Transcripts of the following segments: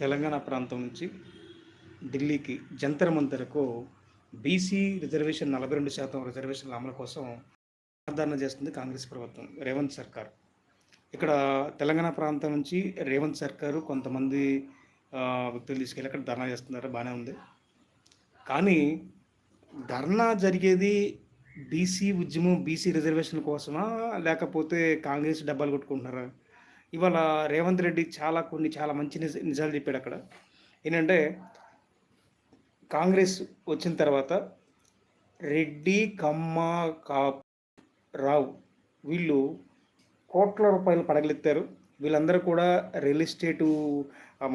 తెలంగాణ ప్రాంతం నుంచి ఢిల్లీకి జంతర్ మంతర్కు బీసీ రిజర్వేషన్ నలభై రెండు శాతం రిజర్వేషన్ల అమలు కోసం నిర్ధారణ చేస్తుంది కాంగ్రెస్ ప్రభుత్వం రేవంత్ సర్కార్. ఇక్కడ తెలంగాణ ప్రాంతం నుంచి రేవంత్ సర్కారు కొంతమంది వ్యక్తులు తీసుకెళ్ళి అక్కడ ధర్నా చేస్తున్నారు బాగానే ఉంది. కానీ ధర్నా జరిగేది బీసీ ఉద్యమం బీసీ రిజర్వేషన్ కోసమా లేకపోతే కాంగ్రెస్ డబ్బాలు కొట్టుకుంటున్నారా? ఇవాళ రేవంత్ రెడ్డి చాలా కొన్ని చాలా మంచి నిజ నిజాలు చెప్పాడు అక్కడ. ఏంటంటే కాంగ్రెస్ వచ్చిన తర్వాత రెడ్డి కమ్మ కా రావు వీళ్ళు కోట్ల రూపాయలు పడగలెత్తారు. వీళ్ళందరూ కూడా రియల్ ఎస్టేటు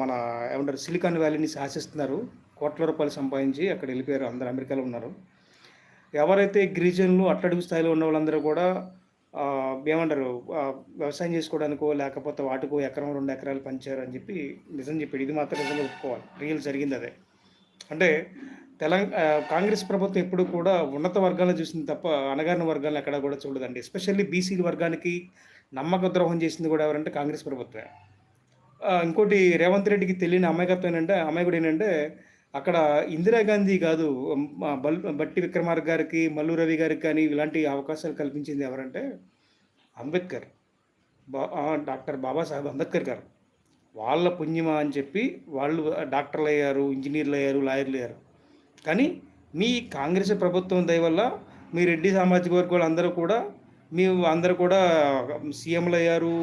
మన ఏమంటారు సిలికాన్ వ్యాలీని శాసిస్తున్నారు. కోట్ల రూపాయలు సంపాదించి అక్కడ వెళ్ళిపోయారు. అందరు అమెరికాలో ఉన్నారు. ఎవరైతే గిరిజనులు అట్టడుగు స్థాయిలో ఉన్న వాళ్ళందరూ కూడా ఏమంటారు వ్యవసాయం చేసుకోవడానికో లేకపోతే వాటికో ఎకరం రెండు ఎకరాలు పంచారు అని చెప్పి నిజం చెప్పాడు. ఇది మాత్రం నిజంగా ఒప్పుకోవాలి. రియల్ జరిగింది అదే. అంటే తెలంగాణ కాంగ్రెస్ ప్రభుత్వం ఎప్పుడు కూడా ఉన్నత వర్గాలను చూసింది తప్ప అణగారిన వర్గాలను ఎక్కడా కూడా చూడదండి. ఎస్పెషల్లీ బీసీ వర్గానికి నమ్మక ద్రోహం చేసింది కూడా ఎవరంటే కాంగ్రెస్ ప్రభుత్వమే. ఇంకోటి రేవంత్ రెడ్డికి తెలియని అమాయకత్వం ఏంటంటే అమాయకుడు ఏంటంటే అక్కడ ఇందిరాగాంధీ కాదు బల్ బట్టి విక్రమార్క గారికి మల్లు రవి గారికి కానీ ఇలాంటి అవకాశాలు కల్పించింది ఎవరంటే అంబేద్కర్. బా డాక్టర్ బాబాసాహెబ్ అంబేద్కర్ గారు. వాళ్ళ పుణ్యమా అని చెప్పి వాళ్ళు డాక్టర్లు అయ్యారు ఇంజనీర్లు అయ్యారు లాయర్లు అయ్యారు కానీ మీ కాంగ్రెస్ ప్రభుత్వం దయ వల్ల మీ రెడ్డి సామాజిక వర్గాలు అందరూ కూడా మీ అందరూ కూడా సీఎంలు అయ్యారు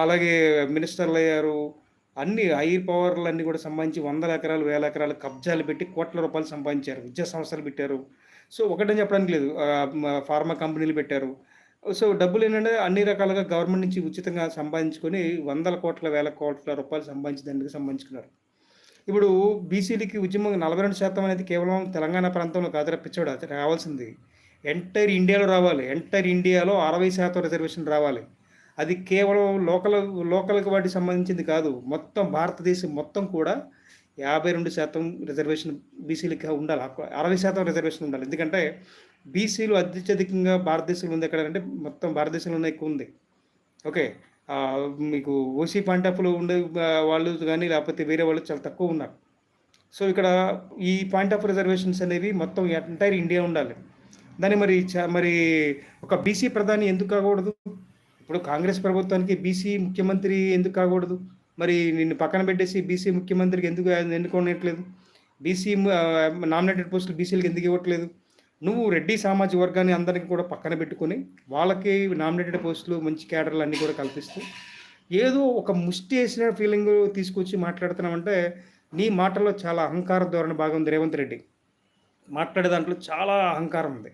అలాగే మినిస్టర్లు అయ్యారు అన్ని హైర్ పవర్లు కూడా సంబంధించి వందల ఎకరాలు వేల ఎకరాలు కబ్జాలు పెట్టి కోట్ల రూపాయలు సంపాదించారు. విద్యా సంస్థలు పెట్టారు. సో ఒకటని చెప్పడానికి లేదు. ఫార్మా కంపెనీలు పెట్టారు. సో డబ్బులు ఏంటంటే అన్ని రకాలుగా గవర్నమెంట్ నుంచి ఉచితంగా సంపాదించుకొని వందల కోట్ల వేల కోట్ల రూపాయలు సంపాదించి దానికి సంపాదించుకున్నారు. ఇప్పుడు బీసీలకి ఉద్యమం నలభై రెండు శాతం అనేది కేవలం తెలంగాణ ప్రాంతంలో కాదు పిచ్చోడు? అది రావాల్సింది. ఎంటైర్ ఇండియాలో రావాలి. ఎంటైర్ ఇండియాలో అరవై శాతం రిజర్వేషన్ రావాలి. అది కేవలం లోకల్ లోకల్కి వాటికి సంబంధించింది కాదు. మొత్తం భారతదేశం మొత్తం కూడా యాభై రెండు శాతం రిజర్వేషన్ బీసీలకి ఉండాలి. అరవై శాతం రిజర్వేషన్ ఉండాలి. ఎందుకంటే బీసీలు అత్యధికంగా భారతదేశంలో ఉంది. ఎక్కడంటే మొత్తం భారతదేశంలోనే ఎక్కువ ఉంది. ఓకే. మీకు ఓసీ పాయింట్ ఉండే వాళ్ళు కానీ లేకపోతే వేరే వాళ్ళు చాలా తక్కువ ఉన్నారు. సో ఇక్కడ ఈ పాయింట్ ఆఫ్ రిజర్వేషన్స్ అనేవి మొత్తం ఎంటైర్ ఇండియా ఉండాలి. దాన్ని మరి చ- మరి ఒక బీసీ ప్రధాని ఎందుకు కాకూడదు? ఇప్పుడు కాంగ్రెస్ ప్రభుత్వానికి బీసీ ముఖ్యమంత్రి ఎందుకు కాకూడదు? మరి నిన్ను పక్కన పెట్టేసి బీసీ ముఖ్యమంత్రికి ఎందుకు ఎన్నుకోనట్లేదు బీసీ నామినేటెడ్ పోస్టులు బీసీలకు ఎందుకు ఇవ్వట్లేదు? నువ్వు రెడ్డి సామాజిక వర్గాన్ని అందరికీ కూడా పక్కన పెట్టుకొని వాళ్ళకి నామినేటెడ్ పోస్టులు మంచి క్యాడర్లు అన్నీ కూడా కల్పిస్తూ ఏదో ఒక ముష్టి వేసిన ఫీలింగ్ తీసుకొచ్చి మాట్లాడుతున్నామంటే నీ మాటల్లో చాలా అహంకార ధోరణి బాగా ఉంది రేవంత్ రెడ్డి. మాట్లాడే దాంట్లో చాలా అహంకారం ఉంది.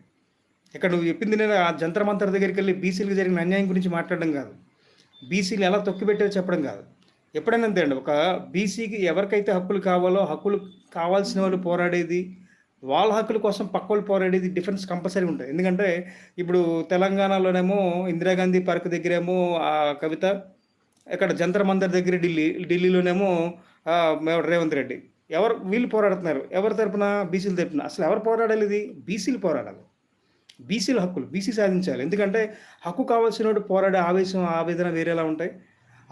ఇక్కడ నువ్వు చెప్పింది నేను ఆ జంతర్ మంతర్ దగ్గరికి వెళ్ళి బీసీలకు జరిగిన అన్యాయం గురించి మాట్లాడడం కాదు. బీసీలు ఎలా తొక్కిపెట్టారో చెప్పడం కాదు. ఎప్పుడైనా అంతే అండి ఒక బీసీకి ఎవరికైతే హక్కులు కావాలో హక్కులు కావాల్సిన వాళ్ళు పోరాడేది వాళ్ళ హక్కుల కోసం పక్క వాళ్ళు పోరాడేది డిఫరెన్స్ కంపల్సరీ ఉంటుంది. ఎందుకంటే ఇప్పుడు తెలంగాణలోనేమో ఇందిరాగాంధీ పార్క్ దగ్గరేమో ఆ కవిత ఇక్కడ జంతర్ మందర్ దగ్గర ఢిల్లీ ఢిల్లీలోనేమో రేవంత్ రెడ్డి. ఎవరు వీళ్ళు పోరాడుతున్నారు. ఎవరి తరపున? బీసీల తరపున. అసలు ఎవరు పోరాడాలి ఇది? బీసీలు పోరాడాలి. బీసీల హక్కులు బీసీ సాధించాలి. ఎందుకంటే హక్కు కావాల్సిన వాడు పోరాడే ఆవేశం ఆవేదన వేరేలా ఉంటాయి.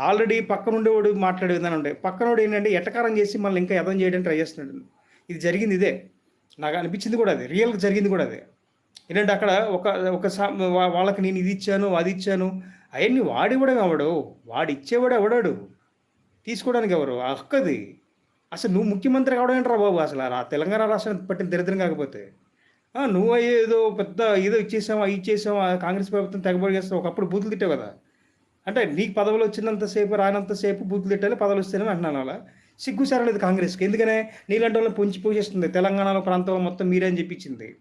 ఆల్రెడీ పక్కనుండేవాడు మాట్లాడే విధానం ఉంటాయి. పక్కనోడు ఏంటంటే ఎటకారం చేసి మళ్ళీ ఇంకా ఎదం చేయడానికి ట్రై చేస్తున్నాడు. ఇది జరిగింది ఇదే. నాకు అనిపించింది కూడా అదే. రియల్గా జరిగింది కూడా అదే. ఏంటంటే అక్కడ ఒక ఒక సా- వాళ్ళకి నేను ఇది ఇచ్చాను అది ఇచ్చాను. అవన్నీ వాడివ్వడం ఎవడు? వాడు ఇచ్చేవాడు ఎవడాడు? తీసుకోవడానికి ఎవరు? ఆ హక్కది అసలు నువ్వు ముఖ్యమంత్రి కావడం ఏంట్రా బాబు? అసలు ఆ తెలంగాణ రాష్ట్రం పట్టిన దరిద్రం కాకపోతే. నువ్వు ఏదో పెద్ద ఏదో ఇచ్చేసావా ఇచ్చేసావా ఆ కాంగ్రెస్ ప్రభుత్వం తెగబడి చేస్తావు ఒకప్పుడు బూతులు తిట్టావు కదా. అంటే నీకు పదవులు వచ్చినంతసేపు రానంతసేపు బూతులు తిట్టాలి పదవులు వస్తేనే అంటున్నాను అలా. సిగ్గు సరలేదు కాంగ్రెస్కి. ఎందుకనే? నీలాంటి వాళ్ళని పొంచి పూజేస్తుంది తెలంగాణలో ప్రాంతం మొత్తం మీరే అని చెప్పించింది.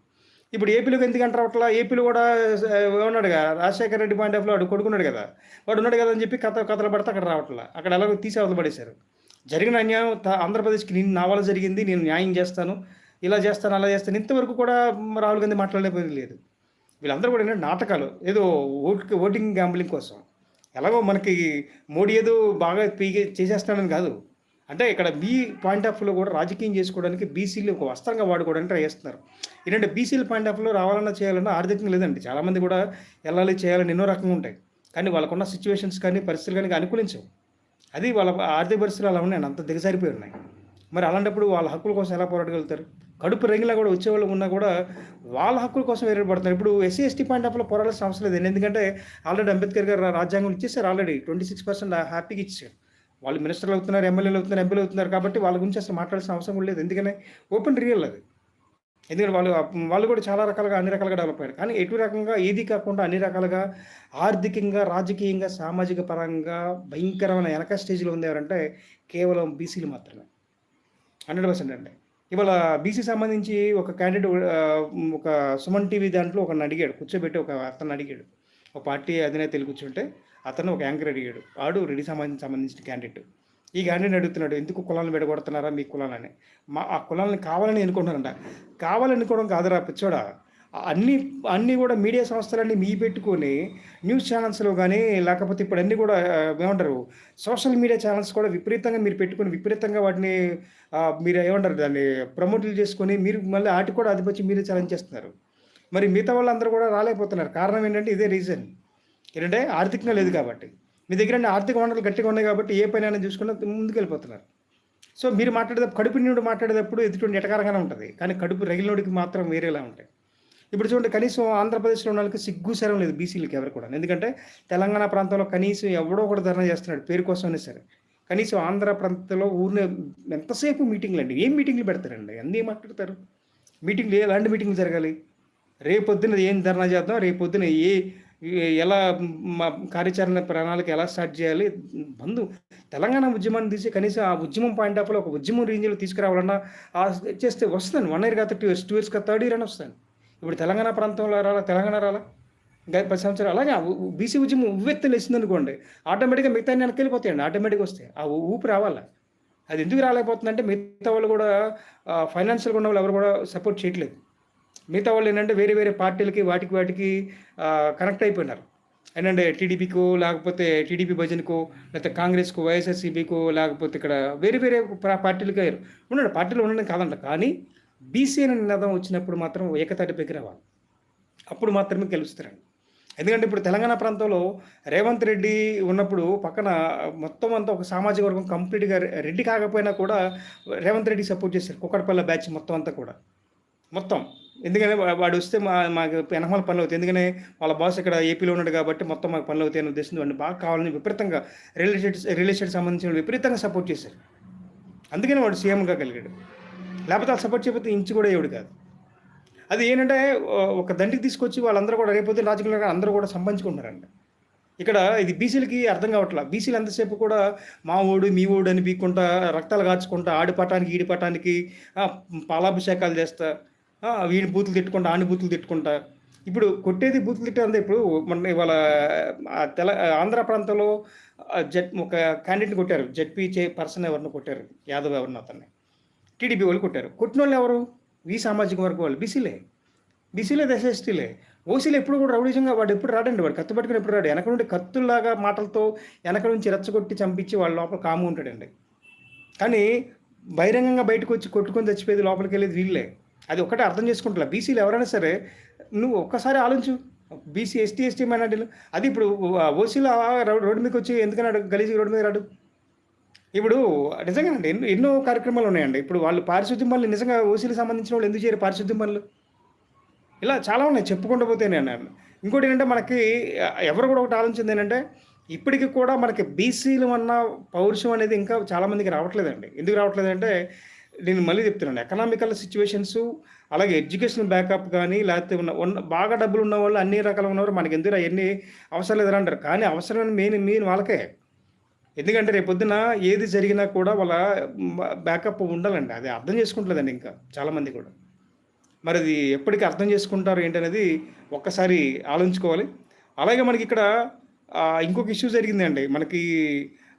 ఇప్పుడు ఏపీలోకి ఎందుకు అంటారు అట్లా ఏపీలో కూడా ఉన్నాడుగా ఉన్నాడు కదా రాజశేఖర రెడ్డి పాయింట్ ఆఫ్లో వాడు కొడుకున్నాడు కదా. వాడు ఉన్నాడు కదా అని చెప్పి కథ కథలు పడితే అక్కడ రావట్లా. అక్కడ ఎలాగో తీసి అవతల పడేశారు. జరిగిన అన్యాయం త- ఆంధ్రప్రదేశ్కి నేను నా వల్ల జరిగింది నేను న్యాయం చేస్తాను. ఇలా చేస్తాను అలా చేస్తాను. ఇంతవరకు కూడా రాహుల్ గాంధీ మాట్లాడలేకపోయింది లేదు. వీళ్ళందరూ కూడా ఏంటంటే నాటకాలు ఏదో ఓట్ ఓటింగ్ గ్యాంబ్లింగ్ కోసం. ఎలాగో మనకి మోడీ ఏదో బాగా పీకే చేసేస్తాడని కాదు. అంటే ఇక్కడ బీ పాయింట్ ఆఫ్ వ్యూలో కూడా రాజకీయం చేసుకోవడానికి బీసీలు ఒక వస్త్రంగా వాడుకోవడానికి ట్రై చేస్తున్నారు. ఏంటంటే బీసీల పాయింట్ ఆఫ్ వ్యూలో రావాలన్నా చేయాలన్నా ఆర్థికంగా లేదండి. చాలామంది కూడా వెళ్ళాలి చేయాలని ఎన్నో రకంగా ఉంటాయి. కానీ వాళ్ళకున్న సిచ్యువేషన్స్ కానీ పరిస్థితులు కానీ అనుకూలించవు. అది వాళ్ళ ఆర్థిక పరిస్థితులు అలా ఉన్నాయి అంత దిగజారిపోయి ఉన్నాయి. మరి అలాంటప్పుడు వాళ్ళ హక్కుల కోసం ఎలా పోరాడగలుగుతారు? కడుపు రంగిలా కూడా వచ్చేవాళ్ళు ఉన్నా కూడా వాళ్ళ హక్కుల కోసం వేరే ఇప్పుడు ఎస్సీ ఎస్టీ పాయింట్ ఆఫ్లో పోరాడాల్సిన అవసరం లేదు. ఎందుకంటే ఆల్రెడీ అంబేద్కర్ గారు రాజ్యాంగం ఇచ్చేసారు ఆల్రెడీ. ట్వంటీ సిక్స్ పర్సెంట్ హ్యాపీగా ఇచ్చారు. వాళ్ళు మినిస్టర్లు అవుతున్నారు ఎమ్మెల్యేలు అవుతున్నారు ఎంపీలు అవుతున్నారు కాబట్టి వాళ్ళ గురించి అసలు మాట్లాడాల్సిన అవసరం కూడా లేదు. ఎందుకంటే ఓపెన్ రియల్ అది. ఎందుకంటే వాళ్ళు వాళ్ళు కూడా చాలా రకాలుగా అన్ని రకాలుగా డెవలప్ అయ్యారు. కానీ ఎటు రకంగా ఏది కాకుండా అన్ని రకాలుగా ఆర్థికంగా రాజకీయంగా సామాజిక పరంగా భయంకరమైన వెనక స్టేజ్లో ఉంది ఎవరంటే కేవలం బీసీలు మాత్రమే. హండ్రెడ్ పర్సెంట్ అండి. ఇవాళ బీసీ సంబంధించి ఒక క్యాండిడేట్ ఒక సుమన్ టీవీ దాంట్లో ఒకరిని అడిగాడు కూర్చోబెట్టి ఒక అతను అడిగాడు. ఒక పార్టీ అధినేతలు కూర్చుంటే అతను ఒక యాంకర్ అడిగాడు. ఆడు రెడ్డి సంబంధించి సంబంధించిన క్యాండిడేట్ ఈ గాంధీని అడుగుతున్నాడు ఎందుకు కులాలను విడగొడుతున్నారా మీ కులాలని? మా ఆ కులాలని కావాలని ఎన్నుకుంటున్నారంట. కావాలని ఎన్నుకోవడం కాదురా పిచ్చోడా. అన్ని అన్నీ కూడా మీడియా సంస్థలన్నీ మీ పెట్టుకొని న్యూస్ ఛానల్స్లో కానీ లేకపోతే ఇప్పుడు అన్నీ కూడా ఏమంటారు సోషల్ మీడియా ఛానల్స్ కూడా విపరీతంగా మీరు పెట్టుకొని విపరీతంగా వాటిని మీరు ఏమంటారు దాన్ని ప్రమోట్లు చేసుకొని మీరు మళ్ళీ వాటికి కూడా అధిపతి మీరే ఛాలెంజ్ చేస్తున్నారు మరి మిగతా వాళ్ళందరూ కూడా రాలేకపోతున్నారు. కారణం ఏంటంటే ఇదే రీజన్. ఏంటంటే ఆర్థికంగా లేదు కాబట్టి. మీ దగ్గర ఆర్థిక వనరులు గట్టిగా ఉన్నాయి కాబట్టి ఏ పని అయినా చూసుకున్నా ముందుకు వెళ్ళిపోతున్నారు సో మీరు మాట్లాడేటప్పుడు కడుపు నిండు మాట్లాడేటప్పుడు ఎదుటి ఎటకారంగానే ఉంటుంది. కానీ కడుపు రగిలినోడికి మాత్రం వేరేలా ఉంటాయి. ఇప్పుడు చూడండి కనీసం ఆంధ్రప్రదేశ్లో ఉన్న వాళ్ళకి సిగ్గు శరం లేదు బీసీలకి ఎవరు కూడా ఎందుకంటే తెలంగాణ ప్రాంతంలో కనీసం ఎవడో ఒకటి ధర్నా చేస్తున్నాడు పేరు కోసమైనా సరే. కనీసం ఆంధ్ర ప్రాంతంలో ఊరిని ఎంతసేపు మీటింగ్లు అండి? ఏం మీటింగ్లు పెడతారండి? అన్నీ ఏం మాట్లాడతారు? మీటింగ్లు ఎలాంటి మీటింగ్లు జరగాలి? రేపొద్దున ఏం ధర్నా చేద్దాం? రేపొద్దున ఏ ఏ- ఎలా మా కార్యాచరణ ప్రణాళిక ఎలా స్టార్ట్ చేయాలి? బంధు తెలంగాణ ఉద్యమాన్ని తీసి కనీసం ఆ ఉద్యమం పాయింట్ ఆఫ్లో ఒక ఉద్యమం రేంజ్లో తీసుకురావాలన్నా చేస్తే వస్తాను. వన్ ఇయర్ కాదు టూ ఇయర్స్ టూ ఇయర్స్ కాదు థర్డ్ ఇయర్ అని వస్తాను. ఇప్పుడు తెలంగాణ ప్రాంతంలో రాలా తెలంగాణ రాలా? గత పది సంవత్సరాలు అలాగే బీసీ ఉద్యమం ఉవ్వెత్తులు వేసింది అనుకోండి ఆటోమేటిక్గా మిగతా వెనక్కి వెళ్ళిపోతాయండి ఆటోమేటిక్గా వస్తాయి. ఆ ఊ- ఊపి రావాలా? అది ఎందుకు రాలేకపోతుందంటే మిగతా వాళ్ళు కూడా ఫైనాన్షియల్గా ఉన్న వాళ్ళు ఎవరు కూడా సపోర్ట్ చేయట్లేదు. మిగతా వాళ్ళు ఏంటంటే వేరే వేరే పార్టీలకి వాటికి వాటికి కనెక్ట్ అయిపోయినారు. ఏంటంటే టీడీపీకో లేకపోతే టీడీపీ భజన్కో లేకపోతే కాంగ్రెస్కో వైఎస్ఆర్సీపీకో లేకపోతే ఇక్కడ వేరే వేరే పార్టీలకి అయ్యారు. ఉండండి పార్టీలు ఉండడం కాదంట. కానీ బీసీ అనే నినాదం వచ్చినప్పుడు మాత్రం ఏకతాటిపైకి రావాలి. అప్పుడు మాత్రమే గెలుస్తారండి. ఎందుకంటే ఇప్పుడు తెలంగాణ ప్రాంతంలో రేవంత్ రెడ్డి ఉన్నప్పుడు పక్కన మొత్తం అంతా ఒక సామాజిక వర్గం కంప్లీట్గా రెడ్డి కాకపోయినా కూడా రేవంత్ రెడ్డి సపోర్ట్ చేశారు. కుక్కడపల్ల బ్యాచ్ మొత్తం అంతా కూడా. మొత్తం. ఎందుకంటే వాడు వస్తే మా మాకు వెనకమాల పనులు అవుతాయి. ఎందుకనే వాళ్ళ బాస్ ఇక్కడ ఏపీలో ఉన్నాడు కాబట్టి మొత్తం మాకు పనులు అవుతాయి అనే ఉద్దేశంతో వాడిని బాగా కావాలని విపరీతంగా రియల్ ఎస్టేట్ రియల్ ఎస్టేట్ సంబంధించిన విపరీతంగా సపోర్ట్ చేశారు. అందుకనే వాడు సీఎంగా కలిగాడు. లేకపోతే సపోర్ట్ చేయకపోతే ఇంచు కూడా ఎవడు కాదు. అది ఏంటంటే ఒక దండికి తీసుకొచ్చి వాళ్ళందరూ కూడా రేపొద్దు రాజకీయంగా అందరూ కూడా సంపాదించుకుంటారండి ఇక్కడ ఇది బీసీలకి అర్థం కావట్లా. బీసీలు ఎంతసేపు కూడా మా ఓడు మీ ఓడు అని పీక్కుంటా రక్తాలు కాచుకుంటా ఆడి పటానికి ఈడి పటానికి పాలాభిషేకాలు చేస్తా వీడి బూతులు తిట్టుకుంటా ఆని బూతులు తిట్టుకుంటా. ఇప్పుడు కొట్టేది బూతులు తిట్టే ఇప్పుడు మన ఇవాళ తెల ఆంధ్ర ప్రాంతంలో జడ్ ఒక క్యాండిడేట్ని కొట్టారు. జడ్పీ చే పర్సన్ ఎవరిని కొట్టారు. యాదవ్ ఎవరిని అతన్ని. టీడీపీ వాళ్ళు కొట్టారు. కొట్టిన వాళ్ళు ఎవరు? ఈ సామాజిక వర్గం వాళ్ళు. బీసీలే. బీసీలే ఎస్టీలే. ఓసీలు ఎప్పుడు కూడా రౌడీజంగా వాడు ఎప్పుడు రాడండి వాడు. కత్తు పట్టుకుని ఎప్పుడు రాడు? వెనక నుండి కత్తుల్లాగా మాటలతో వెనక నుంచి రెచ్చగొట్టి చంపించి వాళ్ళ లోపల కాము ఉంటాడండి. కానీ బహిరంగంగా బయటకు వచ్చి కొట్టుకొని చచ్చిపోయేది లోపలికి వెళ్ళేది వీళ్ళే. అది ఒకటే అర్థం చేసుకుంటున్నా బీసీలు ఎవరైనా సరే నువ్వు ఒక్కసారి ఆలోచించు. బీసీ ఎస్టీ ఎస్టీ మైనార్టీలు. అది ఇప్పుడు ఓసీలో రోడ్డు మీదకి వచ్చి ఎందుకన్నాడు గలీజీ రోడ్డు మీద రాడు. ఇప్పుడు నిజంగానండి ఎన్నో ఎన్నో కార్యక్రమాలు ఉన్నాయండి. ఇప్పుడు వాళ్ళు పారిశుద్ధ్యం పనులు నిజంగా ఓసీలకు సంబంధించిన వాళ్ళు ఎందుకు చేయరు పారిశుద్ధ్యం పనులు? ఇలా చాలా ఉన్నాయి చెప్పుకుంటూ పోతేనే నేను ఇంకోటి ఏంటంటే మనకి ఎవరు కూడా ఒకటి ఆలోచించింది ఏంటంటే ఇప్పటికి కూడా మనకి బీసీలు అన్న పౌరుషం అనేది ఇంకా చాలామందికి రావట్లేదండి. ఎందుకు రావట్లేదంటే నేను మళ్ళీ చెప్తున్నాను ఎకనామికల్ సిచ్యువేషన్స్ అలాగే ఎడ్యుకేషన్ బ్యాకప్ కానీ లేకపోతే ఉన్న ఉన్న బాగా డబ్బులు ఉన్న వాళ్ళు అన్ని రకాలు ఉన్నవారు మనకి ఎందుకు అవన్నీ అవసరం లేదని అంటారు కానీ అవసరమైన మెయిన్ మెయిన్ వాళ్ళకే. ఎందుకంటే రేపు పొద్దున ఏది జరిగినా కూడా వాళ్ళ బ్యాకప్ ఉండాలండి. అది అర్థం చేసుకుంటలేదండి ఇంకా చాలామంది కూడా. మరి అది ఎప్పటికీ అర్థం చేసుకుంటారు ఏంటనేది ఒక్కసారి ఆలోచించుకోవాలి. అలాగే మనకి ఇక్కడ ఇంకొక ఇష్యూ జరిగిందండి. మనకి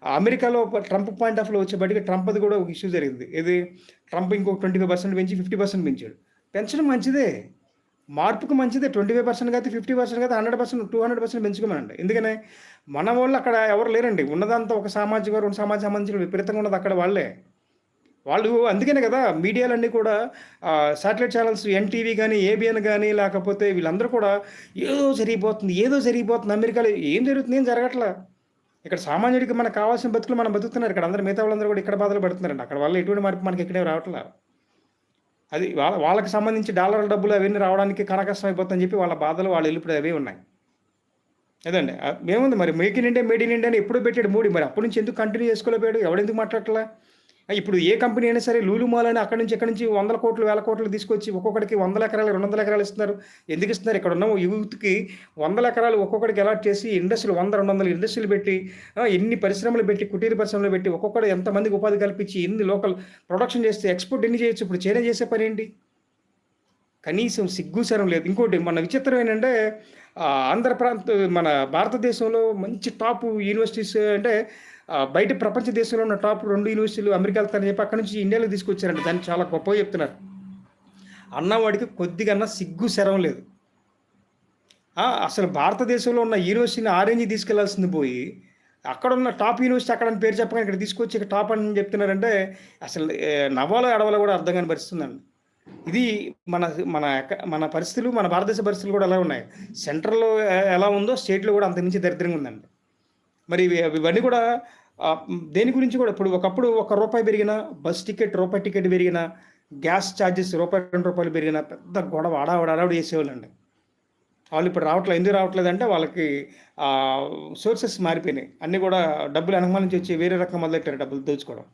అమెరికాలో ట్రంప్ పాయింట్ ఆఫ్లో వచ్చేప్పటికి ట్రంప్ అది కూడా ఒక ఇష్యూ జరిగింది. ఏది? ట్రంప్ ఇంకొక ట్వంటీ ఫైవ్ పర్సెంట్ పెంచి ఫిఫ్టీ పర్సెంట్ పెంచాడు. పెంచడం మంచిదే. మార్పుకు మంచిదే. ట్వంటీ ఫైవ్ పర్సెంట్ కాదు ఫిఫ్టీ పర్సెంట్ కాదు hundred percent two hundred percent పెంచుకోమనండి. ఎందుకని మన వాళ్ళు అక్కడ ఎవరు లేరండి. ఉన్నదంతా ఒక సామాజిక రెండు సామాజిక సంబంధించిన విపరీతంగా ఉన్నది అక్కడ వాళ్ళే. వాళ్ళు అందుకనే కదా మీడియాలన్నీ కూడా శాటిలైట్ ఛానల్స్ ఎన్టీవీ కానీ ఏబిఎన్ కానీ లేకపోతే వీళ్ళందరూ కూడా ఏదో జరిగిపోతుంది ఏదో జరిగిపోతుంది అమెరికాలో ఏం జరుగుతుంది ఏం జరగట్లా? ఇక్కడ సామాన్యుడికి మనకు కావాల్సిన బతుకులు మనం బతుకుతున్నారు. ఇక్కడ అందరూ మిగతా వాళ్ళందరూ కూడా ఇక్కడ బాధలు పడుతున్నారండి. అక్కడ వల్ల ఎటువంటి మార్పు మనకి ఇక్కడే రావట్లేదు అది వాళ్ళ వాళ్ళకి సంబంధించి డాలర్ల డబ్బులు అవన్నీ రావడానికి కనకష్టం అయిపోతుందని చెప్పి వాళ్ళ బాధలు వాళ్ళు వెళ్ళిపోయి అవే ఉన్నాయి. అదండి? ఆ- ఏముంది మరి? Make in India made in India అని ఎప్పుడు పెట్టాడు మోడీ. మరి అప్పటి నుంచి ఎందుకు కంటిన్యూ చేసుకోలేకపోయాడు? ఎవడెందుకు మాట్లాడట్లా? ఇప్పుడు ఏ కంపెనీ అయినా సరే లూలు మాల్ అని అక్కడి నుంచి ఎక్కడి నుంచి వందల కోట్లు వేల కోట్లు తీసుకొచ్చి ఒక్కొక్కడికి వందల ఎకరాలు రెండు వందల ఎకరాలు ఇస్తున్నారు. ఎందుకు ఇస్తున్నారు? ఇక్కడ ఉన్న యూత్కి వందల ఎకరాలు ఒక్కొక్కడికి అలాట్ చేసి ఇండస్ట్రీలు వంద రెండు వందల ఇండస్ట్రీలు పెట్టి ఎన్ని పరిశ్రమలు పెట్టి కుటీర పరిశ్రమలు పెట్టి ఒక్కొక్కడు ఎంతమందికి ఉపాధి కల్పించి ఎన్ని లోకల్ ప్రొడక్షన్ చేస్తే ఎక్స్పోర్ట్ ఎన్ని చేయొచ్చు? ఇప్పుడు చైనా చేసే పని ఏంటి? కనీసం సిగ్గుసరం లేదు. ఇంకోటి మన విచిత్రం ఏంటంటే ఆంధ్ర ప్రాంత మన భారతదేశంలో మంచి టాప్ యూనివర్సిటీస్ అంటే బయట ప్రపంచ దేశంలో ఉన్న టాప్ రెండు యూనివర్సిటీలు అమెరికా వెళ్తారని చెప్పి అక్కడి నుంచి ఇండియాలో తీసుకొచ్చారంట. దాన్ని చాలా గొప్పగా చెప్తున్నారు. అన్నవాడికి కొద్దిగా సిగ్గు శరం లేదు. అసలు భారతదేశంలో ఉన్న యూనివర్సిటీని ఆరెంజ్ తీసుకెళ్ళాల్సింది పోయి అక్కడ ఉన్న టాప్ యూనివర్సిటీ అక్కడ అని పేరు చెప్పగా ఇక్కడ తీసుకొచ్చి ఇక్కడ టాప్ అని చెప్తున్నారంటే అసలు నవ్వాలో అడవాలో కూడా అర్థం కాని ఇది మన మన మన పరిస్థితులు మన భారతదేశ పరిస్థితులు కూడా ఎలా ఉన్నాయి. సెంట్రల్లో ఎలా ఉందో స్టేట్లో కూడా అంతకుమించి దరిద్రంగా ఉందండి. మరి ఇవన్నీ కూడా దేని గురించి కూడా ఇప్పుడు ఒకప్పుడు ఒక రూపాయి పెరిగిన బస్ టికెట్ రూపాయి టికెట్ పెరిగిన గ్యాస్ ఛార్జెస్ రూపాయి రెండు రూపాయలు పెరిగిన పెద్ద గొడవ ఆడావిడ ఆడావిడ చేసేవాళ్ళండి. వాళ్ళు ఇప్పుడు రావట్లేదు ఎందుకు రావట్లేదు అంటే వాళ్ళకి సోర్సెస్ మారిపోయినాయి. అన్నీ కూడా డబ్బులు వెనకమాల నుంచి వచ్చి వేరే రకం మొదలెట్టారు డబ్బులు దోచుకోవడం.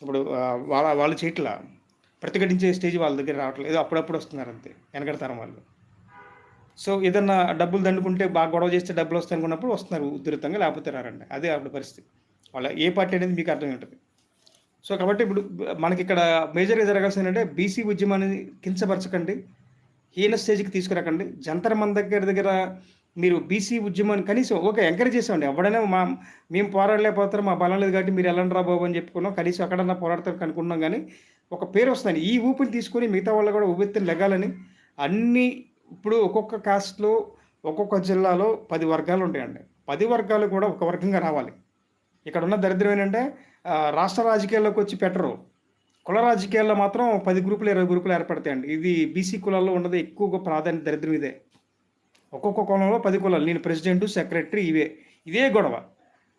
ఇప్పుడు వాళ్ళ వాళ్ళు చేయట్లా ప్రతిఘటించే స్టేజ్ వాళ్ళ దగ్గర రావట్లేదు. అప్పుడప్పుడు వస్తున్నారు అంతే వెనకడతారం వాళ్ళు. సో ఏదన్నా డబ్బులు దండుకుంటే బాగా గొడవ చేస్తే డబ్బులు వస్తాయి అనుకున్నప్పుడు వస్తున్నారు ఉధృతంగా లేకపోతే రారండి. అదే అప్పుడు పరిస్థితి. వాళ్ళ ఏ పార్టీ అనేది మీకు అర్థం ఉంటుంది. సో కాబట్టి ఇప్పుడు మనకి ఇక్కడ మేజర్గా జరగాల్సింది ఏంటంటే బీసీ ఉద్యమాన్ని కించపరచకండి. హీన స్టేజ్కి తీసుకురాకండి. జంతర్ మన దగ్గర దగ్గర మీరు బీసీ ఉద్యమాన్ని కనీసం ఓకే ఎంకరేజ్ చేసామండి ఎవడైనా మా మేము పోరాడలేకపోతారు మా బలం లేదు కాబట్టి మీరు వెళ్ళండి రా బాబు అని చెప్పుకున్నాం. కనీసం ఎక్కడన్నా పోరాడతారు అనుకున్నాం కానీ ఒక పేరు వస్తుంది. ఈ ఊపిని తీసుకొని మిగతా వాళ్ళు కూడా ఊపెత్తిని లెగాలని అన్ని ఇప్పుడు ఒక్కొక్క కాస్ట్లో ఒక్కొక్క జిల్లాలో పది వర్గాలు ఉంటాయండి. పది వర్గాలు కూడా ఒక వర్గంగా రావాలి. ఇక్కడ ఉన్న దరిద్రం ఏంటంటే రాష్ట్ర రాజకీయాల్లోకి వచ్చి పెట్టరు. కుల రాజకీయాల్లో మాత్రం పది గ్రూపులు ఇరవై గ్రూపులు ఏర్పడతాయండి. ఇది బీసీ కులాల్లో ఉన్నది ఎక్కువగా ప్రాధాన్యత దరిద్రం ఇదే. ఒక్కొక్క కులంలో పది కులాలు. నేను ప్రెసిడెంట్ సెక్రటరీ ఇవే. ఇదే గొడవ.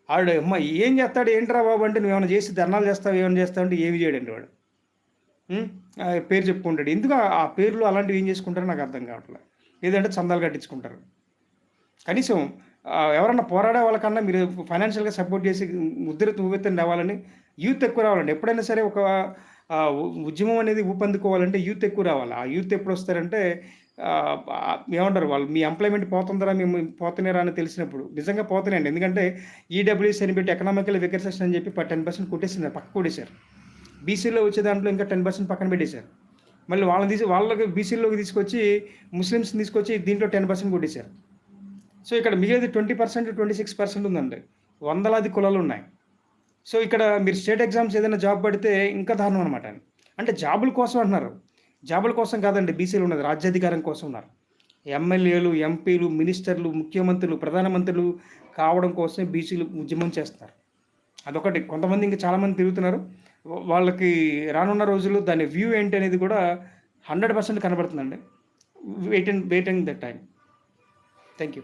ఆవిడ అమ్మ ఏం చేస్తాడు? ఏంట్రా బాబు? అంటే నువ్వు ఏమైనా చేసి ధర్నాలు చేస్తావు? ఏమైనా చేస్తావు? అంటే ఏమి చేయడండి వాడు. పేరు చెప్పుకుంటాడు. ఎందుకు ఆ- పేర్లు అలాంటివి ఏం చేసుకుంటారో నాకు అర్థం కావట్లేదు ఏదంటే చందాలు కట్టించుకుంటారు. కనీసం ఎవరన్నా పోరాడే వాళ్ళకన్నా మీరు ఫైనాన్షియల్గా సపోర్ట్ చేసి ఉద్ధృత ఉవ్వెత్తని రావాలని యూత్ ఎక్కువ రావాలండి. ఎప్పుడైనా సరే ఒక ఉ- ఉద్యమం అనేది ఊపందుకోవాలంటే యూత్ ఎక్కువ రావాలి. ఆ యూత్ ఎప్పుడు వస్తారంటే ఏమంటారు వాళ్ళు మీ ఎంప్లాయ్మెంట్ పోతుందరా మేము పోతున్నారా అని తెలిసినప్పుడు. నిజంగా పోతున్నాయండి. ఎందుకంటే ఈడబ్ల్యూఎస్ అని పెట్టి ఎకనామికల్ వికర్సెషన్ అని చెప్పి టెన్ పర్సెంట్ కొట్టేసింది పక్క కొట్టేశారు. బీసీలో వచ్చే దాంట్లో ఇంకా టెన్ పర్సెంట్ పక్కన పెట్టేశారు. మళ్ళీ వాళ్ళని తీసి వాళ్ళకి బీసీలోకి తీసుకొచ్చి ముస్లిమ్స్ని తీసుకొచ్చి దీంట్లో టెన్ పర్సెంట్ కొట్టేశారు. సో ఇక్కడ మిగిలిది twenty percent twenty six percent ఉందండి. వందలాది కులాలు ఉన్నాయి. సో ఇక్కడ మీరు స్టేట్ ఎగ్జామ్స్ ఏదైనా జాబ్ పడితే ఇంకా దారుణం అనమాట అంటే జాబుల కోసం అంటున్నారు. జాబుల కోసం కాదండి బీసీలు ఉన్నది. రాజ్యాధికారం కోసం ఉన్నారు. ఎమ్మెల్యేలు ఎంపీలు మినిస్టర్లు ముఖ్యమంత్రులు ప్రధానమంత్రులు కావడం కోసమే బీసీలు ఉద్యమం చేస్తున్నారు. అదొకటి. కొంతమంది ఇంకా చాలామంది తిరుగుతున్నారు. వాళ్ళకి రానున్న రోజుల్లో దాని వ్యూ ఏంటి అనేది కూడా hundred percent కనబడుతుందండి. Wait and wait and the time thank you